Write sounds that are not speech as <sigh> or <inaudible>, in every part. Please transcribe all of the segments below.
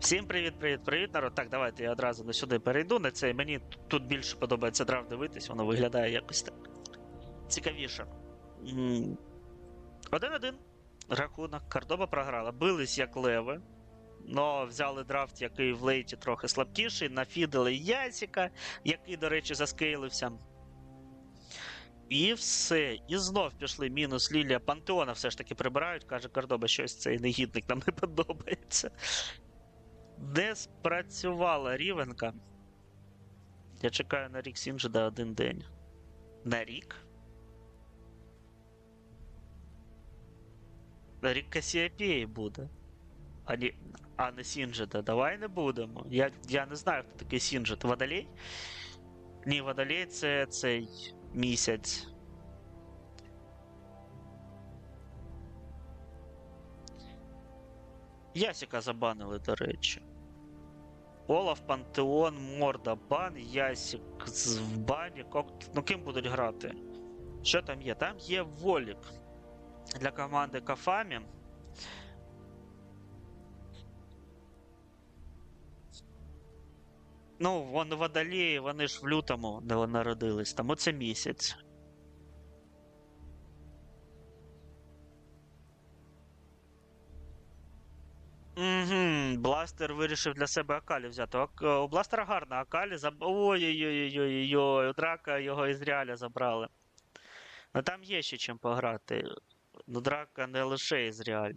Всім привіт, привіт, народ. Так, давайте я одразу на сюди перейду. На цей мені тут більше подобається драфт дивитись, воно виглядає якось так цікавіше. Один-один. Рахунок. Кардоба програла. Бились як леви. Но взяли драфт, який в лейті трохи слабкіший. Нафідали Ясіка, який, до речі, заскейлився. І все. І знов пішли мінус Лілія Пантеона все ж таки прибирають. Каже Кардоба, щось цей негідник нам не подобається. Не спрацювала рівенка. Я чекаю на рік Сінджеда один день. На рік? На рік Касіапії буде. А не, а не Сінджеда. Давай не будемо. Я, я не знаю, хто такий Сінджед. Водолей? Ні, Водолей це цей місяць. Ясіка забанили, до речі. Олаф, Пантеон, Морда, бан, Ясік з- в бані. Кок- Ну ким будуть грати? Що там є? Там є Волік для команди Кафамі. Ну, вон водолії, вони ж в лютому народились, тому це місяць. Угу, Бластер вирішив для себе Акалі взяти. Ак- У Бластера гарна Акалі заб... Ой-ой-ой, драка його із реаля забрали. Ну там є ще чим пограти. Ну, драка не лише із реаль.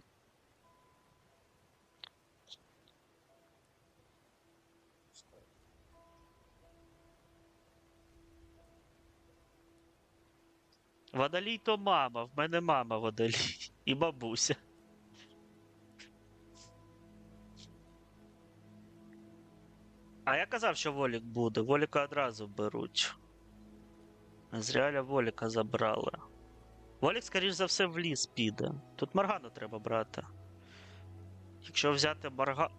Водолій то мама, в мене мама водолій. <laughs> І бабуся. А я казав, що Волік буде. Воліка одразу беруть. З реаля Воліка забрали. Волік, скоріш за все, в ліс піде. Тут Маргану треба брати. Якщо взяти Марга...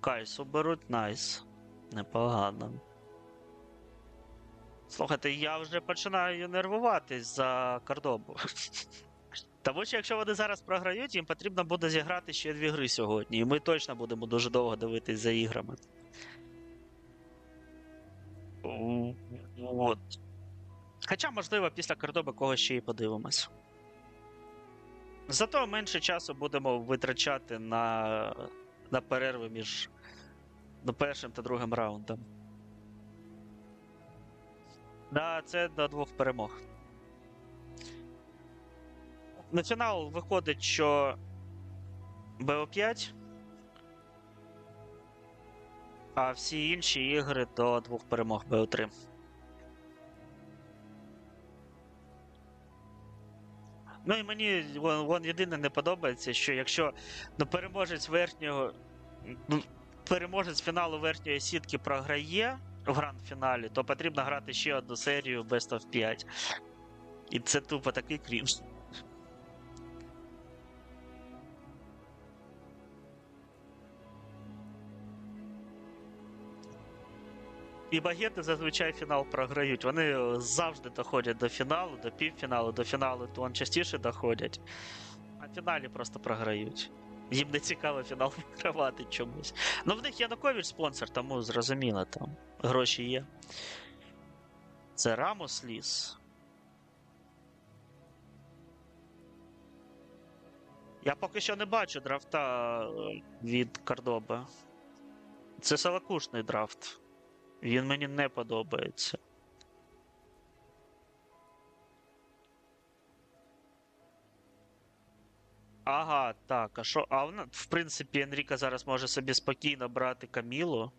Кайсу беруть, найс. Непогано. Слухайте, я вже починаю нервуватись за Кардобу. <laughs> Тому що якщо вони зараз програють, їм потрібно буде зіграти ще дві гри сьогодні. І ми точно будемо дуже довго дивитись за іграми. От. Хоча, можливо, після Кордоби когось ще і подивимось. Зато менше часу будемо витрачати на, на перерви між ну, першим та другим раундом. Да, це до двох перемог. На фінал виходить, що БО5, а всі інші ігри до двох перемог БО3. Ну і мені вон, вон єдине не подобається, що якщо ну, переможець верхнього. Ну, переможець фіналу верхньої сітки програє в гранд-фіналі, то потрібно грати ще одну серію Best of 5. І це тупо такий крінж. І багети зазвичай фінал програють. Вони завжди доходять до фіналу, до півфіналу, до фіналу, то частіше доходять. А в фіналі просто програють. Їм не цікаво фінал <laughs> вигравати чомусь. Ну, в них Янукович спонсор, тому зрозуміло, там гроші є. Це Рамос Ліс. Я поки що не бачу драфта е, від Кордоби. Це салакушний драфт. Він мені не подобається. Ага, так. А що? А вона, в принципі, Енріка зараз може собі спокійно брати Камілу.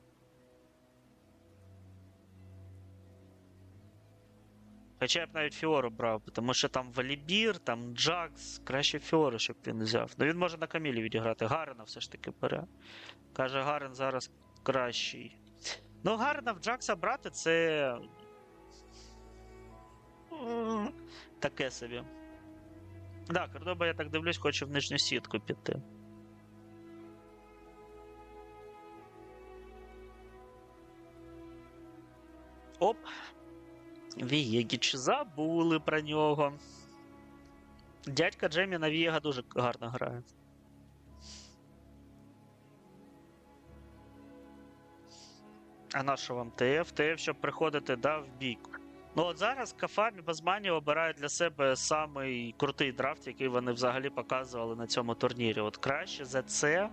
Хоча я б навіть Фіору брав, тому що там Валібір, там Джакс, краще Фіору, щоб він взяв. Ну він може на Камілі відіграти. Гарена все ж таки бере. Каже, Гарен зараз кращий. Ну, Гарена в Джакса брати це. Таке собі. Так, Кордоба, я так дивлюсь, хоче в нижню сітку піти. Оп. Вієгіч забули про нього. Дядька Джемі на Вієга дуже гарно грає. А на що вам ТФ? ТФ, щоб приходити да, в бік. Ну от зараз Кафамі Базмані обирають для себе самий крутий драфт, який вони взагалі показували на цьому турнірі. От краще за це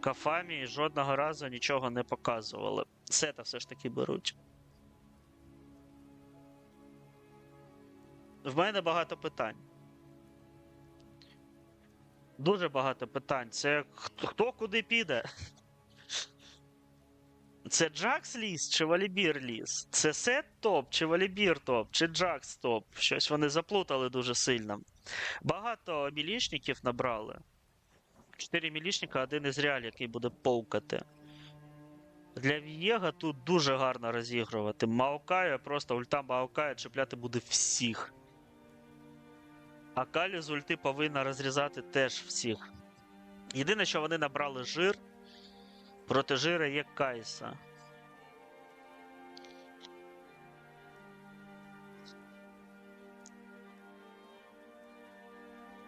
Кафамі жодного разу нічого не показували. Сета все ж таки беруть. В мене багато питань. Дуже багато питань. Це хто куди піде? Це Джакс ліс чи Валібір ліс? Це сет топ, чи Валібір топ, чи Джакс топ? Щось вони заплутали дуже сильно. Багато мілішників набрали. Чотири мілішника, один із реаль, який буде повкати. Для Вієга тут дуже гарно розігрувати. Маокая, просто ульта Маокая чіпляти буде всіх. А Калі з ульти повинна розрізати теж всіх. Єдине, що вони набрали жир. Проти жира є Кайса.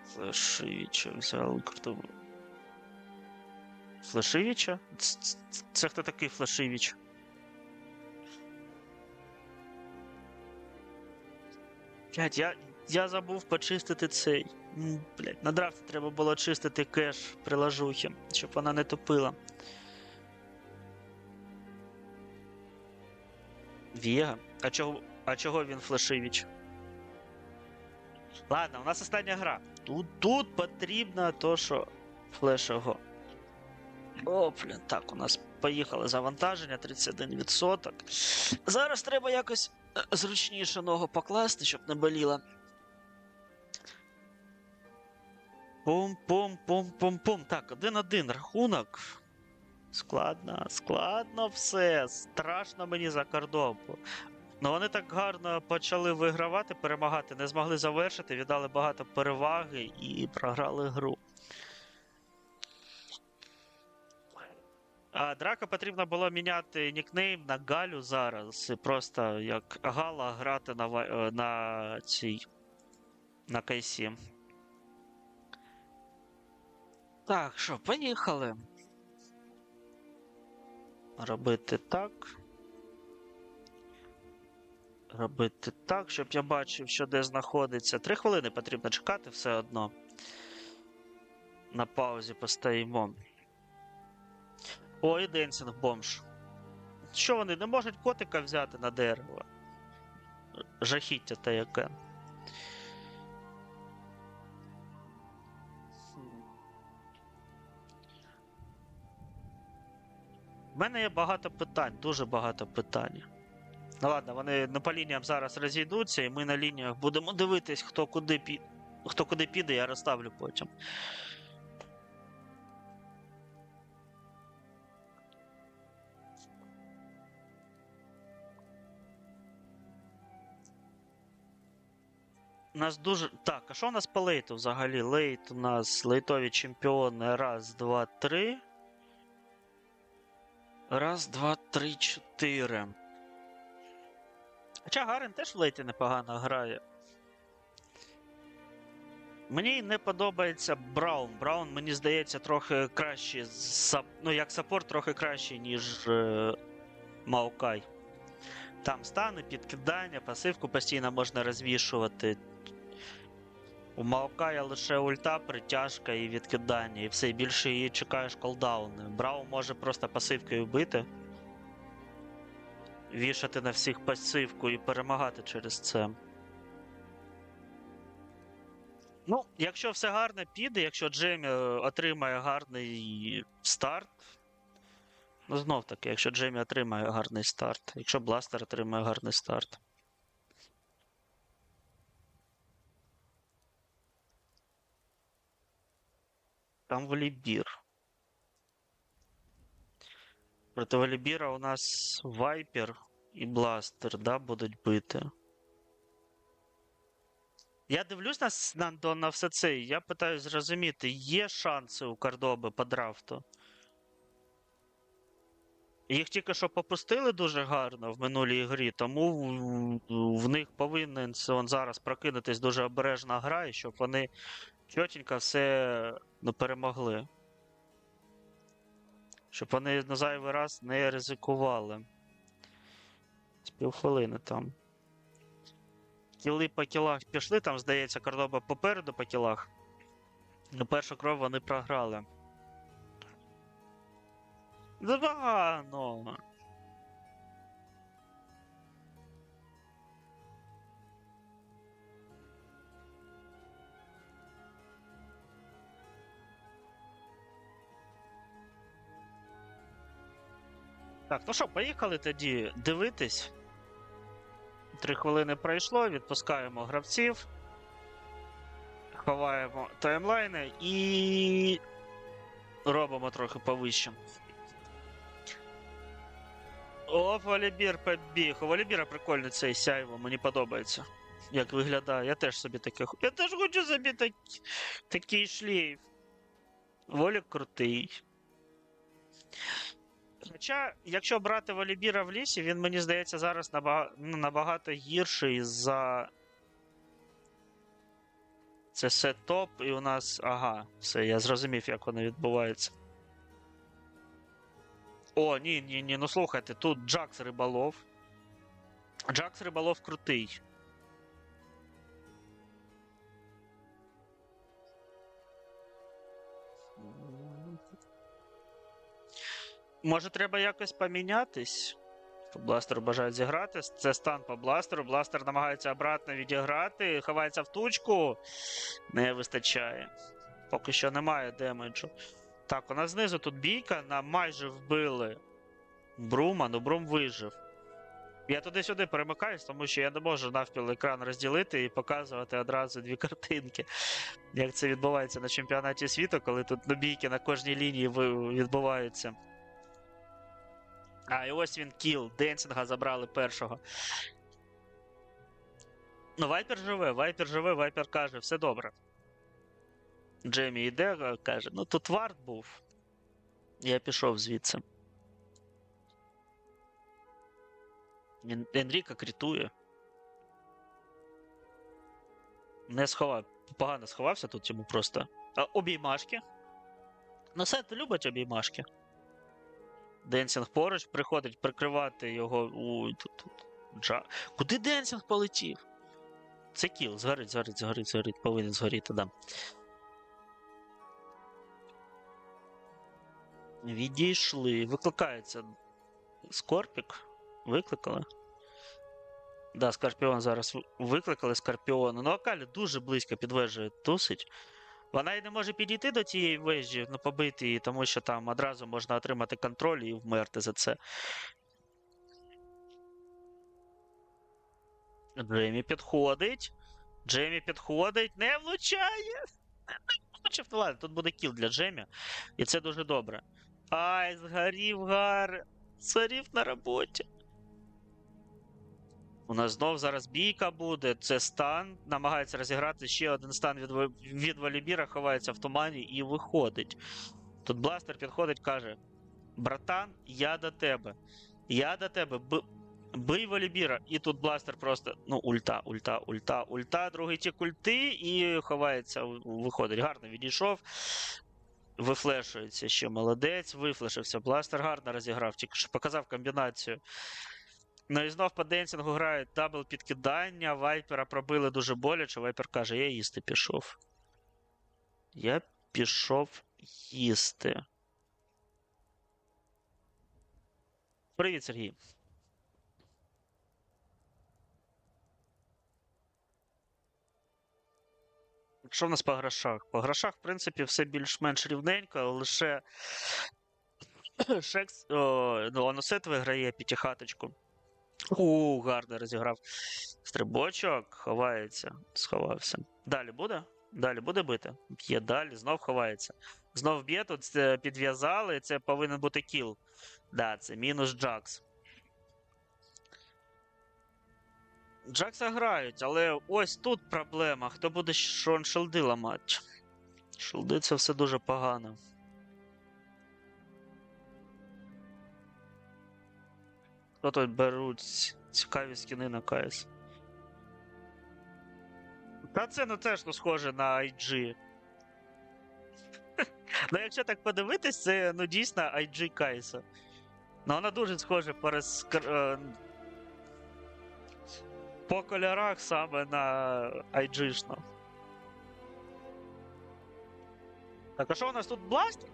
Флешивіча взяли ц- ц- Це хто такий Флешивіч? Блять, я, я забув почистити цей. Блять, на драфті треба було чистити кеш приложухи, щоб вона не тупила. Віга? А чого, а чого він флешивіч? Ладно, у нас остання гра. Тут, тут потрібно то, що флешого. О, блін, так, у нас поїхали завантаження 31%. Зараз треба якось е, зручніше ногу покласти, щоб не боліло. Пум-пум-пум-пум-пум. Так, один-один рахунок. Складно, складно все. Страшно мені за кордонку. Ну вони так гарно почали вигравати, перемагати, не змогли завершити, віддали багато переваги і програли гру. А Драка потрібно було міняти нікнейм на Галю зараз. І просто як Гала грати на, е, на цій. На Кайсі. Так, що, поїхали. Робити так. Робити так, щоб я бачив, що де знаходиться. Три хвилини потрібно чекати все одно. На паузі постоїмо. О, і Денсінг бомж. Що вони не можуть котика взяти на дерево? Жахіття те яке. Мене є багато питань, дуже багато питань. Ну ладно, вони не по лініям зараз розійдуться, і ми на лініях будемо дивитись, хто куди піде. Хто куди піде, я розставлю потім. У нас дуже. Так, а що у нас по лейту взагалі? Лейт у нас лейтові чемпіони. Раз, два, три. Раз, два, три, чотири. Хоча Гарен теж в лейті непогано грає. Мені не подобається Браун. Браун, мені здається, трохи краще. Ну, як саппорт, трохи краще, ніж е... Маукай. Там стани, підкидання, пасивку постійно можна розвішувати. У Маокая лише ульта, притяжка і відкидання, і все, і більше її чекаєш колдауни. Браун може просто пасивкою бити, вішати на всіх пасивку і перемагати через це. Ну, якщо все гарно піде, якщо Джемі е, отримає гарний старт. Ну, знов таки, якщо Джемі отримає гарний старт, якщо Бластер отримає гарний старт. Там Валібір. Проти Валібіра у нас Вайпер і Бластер, да, будуть бити. Я дивлюсь на, на, на все це, і я питаюсь зрозуміти, є шанси у Кордоби по драфту? Їх тільки що попустили дуже гарно в минулій грі, тому в, в них повинен зараз прокинутись дуже обережна гра, і щоб вони чотенько все ну, перемогли. Щоб вони на зайвий раз не ризикували. З півхвилини там. Кіли по кілах пішли, там, здається, Кордоба попереду по кілах. Ну, першу кров вони програли. Забагано. Так, ну що, поїхали тоді дивитись. Три хвилини пройшло, відпускаємо гравців. Ховаємо таймлайни і робимо трохи повище. О, Валібір побіг. У Валібіра прикольний цей сяйво, мені подобається. Як виглядає. Я теж собі таке. Я теж хочу собі так... такий шлейф. Волік крутий. Хоча, якщо брати Валібіра в лісі, він мені здається зараз набагато, ну, набагато гірший за. Це все топ, і у нас. Ага, все, я зрозумів, як воно відбувається. О, ні, ні, ні, ну слухайте, тут Джакс Рибалов. Джакс Рибалов крутий. Може, треба якось помінятись? Бластер бажає зіграти. Це стан по бластеру. Бластер намагається обратно відіграти. Ховається в тучку. Не вистачає. Поки що немає демеджу. Так, у нас знизу тут бійка. Нам майже вбили Брума, ну Брум вижив. Я туди-сюди перемикаюсь, тому що я не можу навпіл екран розділити і показувати одразу дві картинки. Як це відбувається на чемпіонаті світу, коли тут ну, бійки на кожній лінії відбуваються. А, і ось він кіл. Денсінга забрали першого. Ну, Вайпер живе, Вайпер живе, Вайпер каже, все добре. Джемі йде, е, каже: ну тут варт був. Я пішов звідси. Ен- Енріка крітує. Не сховав. Погано сховався тут йому просто. А, обіймашки. Ну, Сет любить обіймашки. Денсінг поруч приходить прикривати його. Ой, тут, тут. Джа... Куди Денсінг полетів? Це кіл, згорить, згорить, згорить, згорить, повинен згоріти, да. Відійшли. Викликається Скорпік. Викликали. Да, Скорпіон зараз викликали Скорпіона. Ну, Акалі дуже близько під вежею тусить. Вона і не може підійти до тієї вежі, ну, побити її, тому що там одразу можна отримати контроль і вмерти за це. Джеймі підходить. Джеймі підходить, не влучає. Ну ладно, тут буде кіл для Джеймі. І це дуже добре. Ай, згорів гар. Згорів на роботі. У нас знов зараз бійка буде. Це стан. Намагається розіграти ще один стан від, від Валібіра, ховається в тумані і виходить. Тут бластер підходить, каже: Братан, я до тебе. Я до тебе. Б... Бий Валібіра. І тут бластер просто. Ну, ульта, ульта, ульта, ульта, другий тік ульти і ховається, виходить. Гарно відійшов. Вифлешується ще молодець, вифлешився. Бластер гарно розіграв, тільки показав комбінацію. Ну і знов по денсінгу грають дабл підкидання. Вайпера пробили дуже боляче. Вайпер каже: я їсти пішов. Я пішов їсти. Привіт, Сергій. Що в нас по грошах? По грошах, в принципі, все більш-менш рівненько, лише <coughs> Шекс. Ну, Аносет виграє п'ятихаточку. У, гарно розіграв. Стрибочок ховається, сховався. Далі буде? Далі буде бити? Б'є далі, знов ховається. Знов б'є, тут це підв'язали, це повинен бути кіл. Да, це мінус Джакс. Джакса грають, але ось тут проблема. Хто буде Шон ламати? Шилди це все дуже погано. Хто тут беруть цікаві скіни на КС? Та це ну теж ну, схоже на IG. <laughs> Ну, якщо так подивитись, це ну дійсно IG Кайса. Ну, вона дуже схожа по, розкр... е, по кольорах саме на IG-шну. Так, а що у нас тут бластер?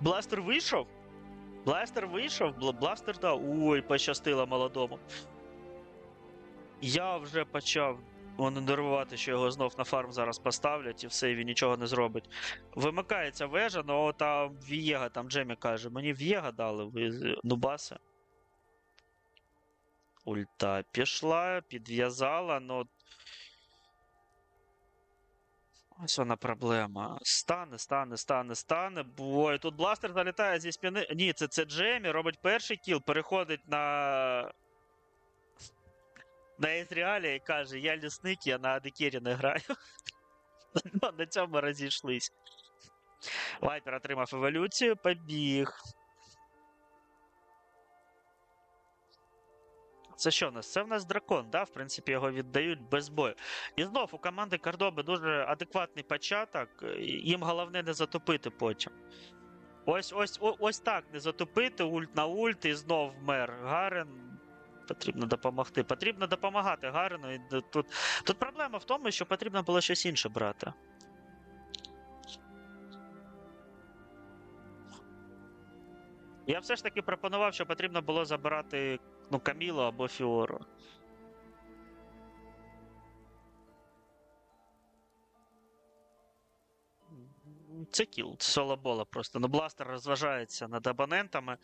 Бластер вийшов? Бластер вийшов? Бластер, да. Ой, пощастило молодому. Я вже почав нервувати, що його знов на фарм зараз поставлять і все, і він нічого не зробить. Вимикається вежа, ну там Вієга, там Джемі каже, мені Вієга дали, ви нубаси. Ульта пішла, підв'язала, ну. Ось вона проблема. Стане, стане, стане, стане. Ой, тут бластер залітає зі спини. Ні, це, це Джемі, робить перший кіл, переходить на. На Езріалі і каже, я лісник, я на Адекері не граю. <laughs> Ну, на цьому розійшлись. Вайпер отримав еволюцію, побіг. Це що в нас? Це в нас дракон, да? В принципі, його віддають без бою. І знов у команди Кардоби дуже адекватний початок. Їм головне не затопити потім. Ось ось о- ось так не затопити ульт на ульт і знов мер. Гарен. Потрібно допомогти. Потрібно допомагати Гарену. Тут, тут проблема в тому, що потрібно було щось інше брати. Я все ж таки пропонував, що потрібно було забирати ну, Камілу або Фіору. Це кіл, це соло бола просто. Ну, бластер розважається над абонентами.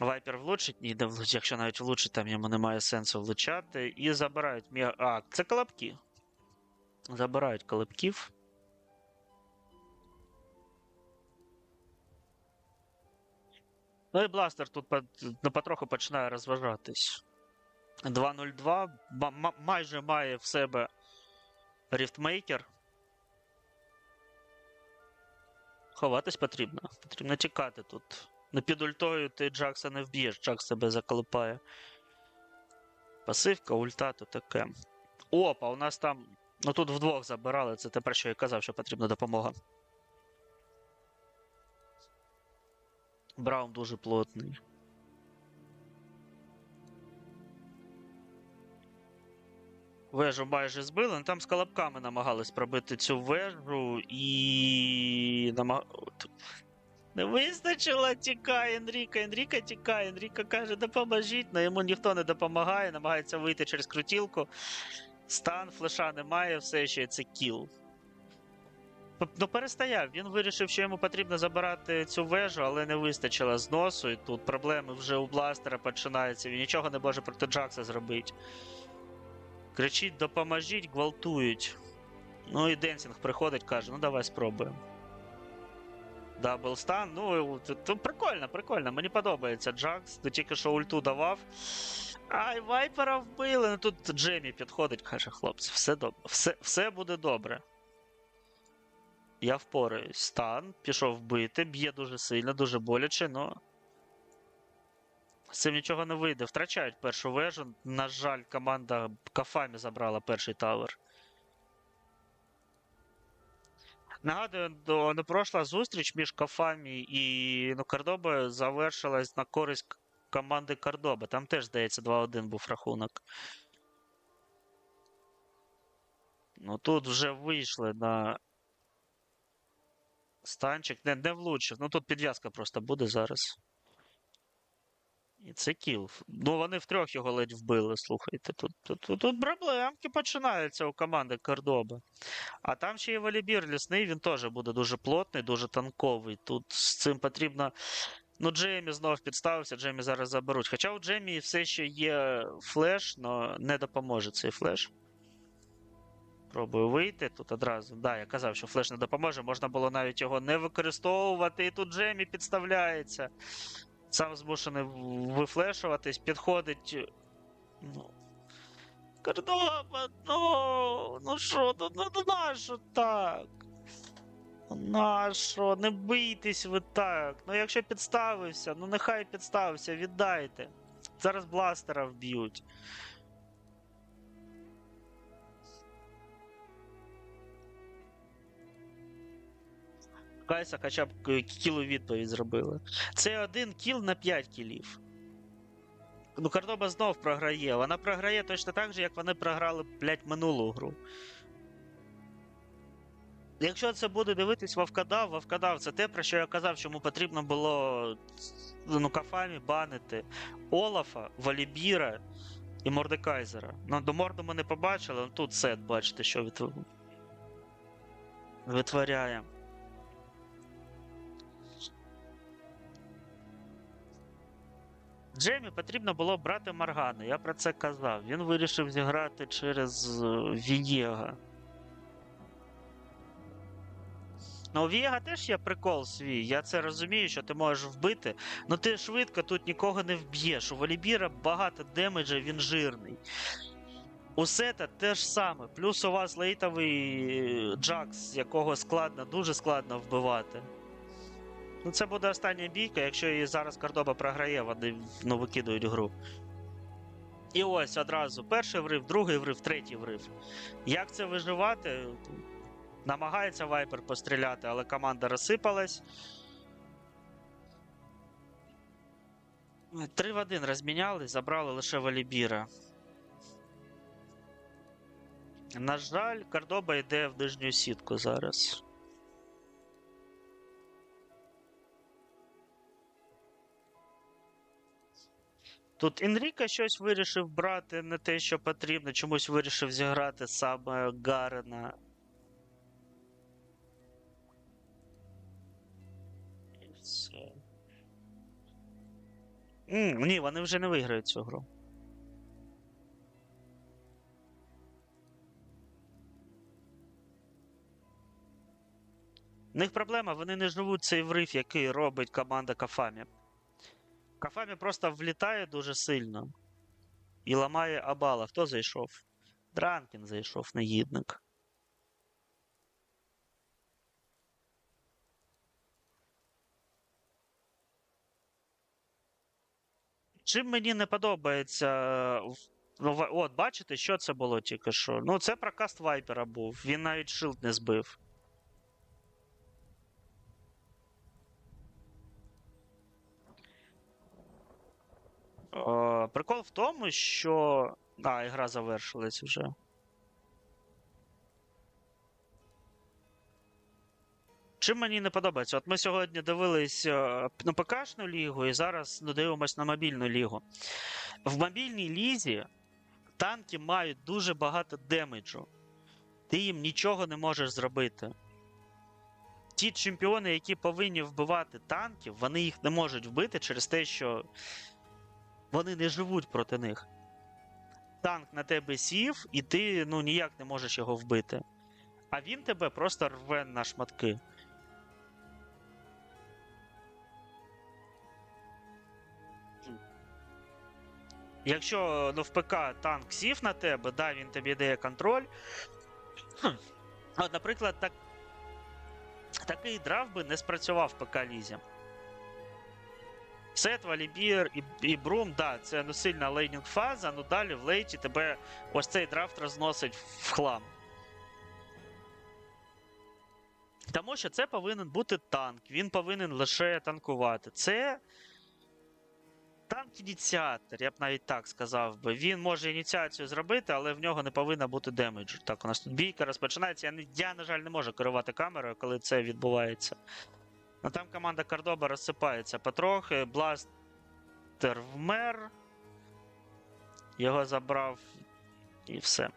Вайпер влучить, ні, не влучить, якщо навіть влучить, там йому немає сенсу влучати. І забирають. А, це колобки. Забирають колобків. Ну і бластер тут ну, потроху починає розважатись. 2.02. ма- ма- майже має в себе ріфтмейкер. Ховатись потрібно. Потрібно тікати тут. Ну під ультою ти Джакса не вб'єш, Джакс тебе заколупає. Пасивка, ульта, то таке. Опа, у нас там. Ну тут вдвох забирали, це те, про що я казав, що потрібна допомога. Браун дуже плотний. Вежу майже збили, ну там з колобками намагались пробити цю вежу і. Намаг... Не вистачило, тікає Енріка. Енріка тікає. Енріка каже, допоможіть, але йому ніхто не допомагає, намагається вийти через крутілку. Стан, флеша немає, все ще це кіл. Ну, перестояв. Він вирішив, що йому потрібно забирати цю вежу, але не вистачило зносу. І тут проблеми вже у бластера починаються. Він нічого не може проти Джакса зробити. Кричить, допоможіть, гвалтують. Ну і Денсінг приходить, каже: ну давай спробуємо. Дабл стан. Ну, прикольно, прикольно. Мені подобається Джакс. Ти тільки що ульту давав. Ай, вайпера вбили. Ну тут Джемі підходить, каже, хлопці, все добре. Все, все буде добре. Я впораюсь. Стан, пішов бити, б'є дуже сильно, дуже боляче, но. З цим нічого не вийде. Втрачають першу вежу. На жаль, команда Кафамі забрала перший тавер. Нагадую, не пройшла зустріч між Кафамі і ну, Кордобою завершилась на користь команди Кордоби. Там теж, здається, 2-1 був рахунок. Ну тут вже вийшли на станчик. Не, не влучив. Ну тут підв'язка просто буде зараз. І це кіл. Ну вони втрьох його ледь вбили, слухайте. Тут, тут, тут, тут проблемки починаються у команди Кордоби. А там ще є Валібір лісний, він теж буде дуже плотний, дуже танковий. Тут з цим потрібно. Ну, Джеймі знов підставився, Джеймі зараз заберуть. Хоча у Джеймі все ще є флеш, але не допоможе цей флеш. Пробую вийти тут одразу. Да, я казав, що флеш не допоможе. Можна було навіть його не використовувати. І тут Джеймі підставляється. Сам змушений вифлешуватись, підходить. Ну. Кордоба, ну, ну що, ну, ну, ну нащо так? Ну, Нащо? Не бийтесь ви так. Ну якщо підставився, ну нехай підставився, віддайте. Зараз бластера вб'ють. Кайса хоча б кілу відповідь зробили. Це один кіл на 5 кілів. Ну, Кордоба знов програє. Вона програє точно так же, як вони програли, блядь, минулу гру. Якщо це буде дивитись Вавкадав, Вавкадав це те, про що я казав, що йому потрібно було ну, кафамі банити Олафа, Валібіра і Мордекайзера. Ну, до Морду ми не побачили, але тут сет, бачите, що витворяє. Джеймі потрібно було брати Маргану, я про це казав. Він вирішив зіграти через е, Вієга. Ну, у Вієга теж є прикол свій. Я це розумію, що ти можеш вбити, але ти швидко тут нікого не вб'єш. У Валібіра багато демеджа, він жирний. У Сета те ж саме. Плюс у вас лейтовий е, Джакс, якого складно, дуже складно вбивати. Ну, це буде остання бійка, якщо її зараз Кордоба програє, вони ну, викидують гру. І ось одразу перший врив, другий врив, третій врив. Як це виживати? Намагається Вайпер постріляти, але команда розсипалась. Три в один розміняли, забрали лише Валібіра. На жаль, Кордоба йде в нижню сітку зараз. Тут Енріка щось вирішив брати не те, що потрібно, чомусь вирішив зіграти саме Гарена. І все. М, ні, вони вже не виграють цю гру. В них проблема, вони не живуть цей врив, який робить команда Кафамі. Кафамі просто влітає дуже сильно і ламає Абала. Хто зайшов? Дранкін зайшов, негідник. Чим мені не подобається. е, Ну, от, бачите, що це було тільки що? Ну, це прокаст Вайпера був. Він навіть шилд не збив. Е, Прикол в тому, що. А, ігра завершилась вже. Чим мені не подобається? От ми сьогодні дивились е, на ПКшну лігу і зараз ну, дивимось на мобільну лігу. В мобільній лізі танки мають дуже багато демеджу. Ти їм нічого не можеш зробити. Ті чемпіони, які повинні вбивати танків, вони їх не можуть вбити через те, що вони не живуть проти них. Танк на тебе сів, і ти ну, ніяк не можеш його вбити. А він тебе просто рве на шматки. Якщо ну, в ПК танк сів на тебе, да, він тобі дає контроль. Наприклад, так, такий драф би не спрацював в ПК Лізі. Сет, Валібір і, і Брум, да, це ну, сильна лейнінг фаза, ну далі в лейті тебе ось цей драфт розносить в хлам. Тому що це повинен бути танк, він повинен лише танкувати. Це танк-ініціатор, я б навіть так сказав би. Він може ініціацію зробити, але в нього не повинна бути демеджу. Так, у нас тут бійка розпочинається. Я, я на жаль, не можу керувати камерою, коли це відбувається. Ну там команда Кордоба розсипається потрохи. Бластер вмер. Його забрав і все.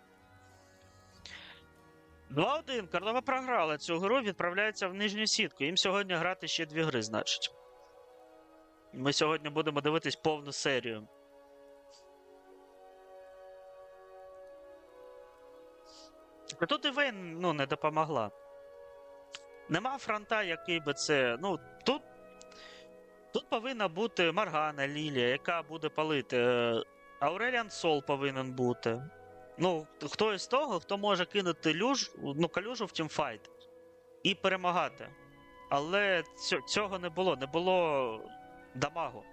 2-1. Кордоба програла цю гру, відправляється в нижню сітку. Їм сьогодні грати ще дві гри, значить. Ми сьогодні будемо дивитись повну серію. Тут і Вейн ну, не допомогла. Нема фронта, який би це. Ну, тут. Тут повинна бути Маргана Лілія, яка буде палити. Е, Ауреліан Сол повинен бути. Ну, хто із того, хто може кинути люж, ну, калюжу в тімфайт і перемагати. Але цього не було. Не було дамагу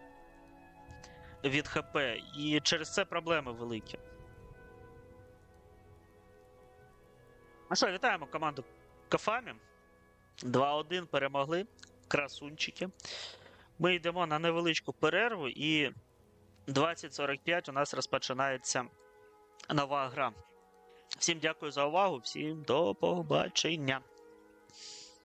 від ХП. І через це проблеми великі. Ну що, вітаємо команду Кафамі. 2-1 перемогли. Красунчики. Ми йдемо на невеличку перерву, і 20.45 у нас розпочинається нова гра. Всім дякую за увагу, всім до побачення.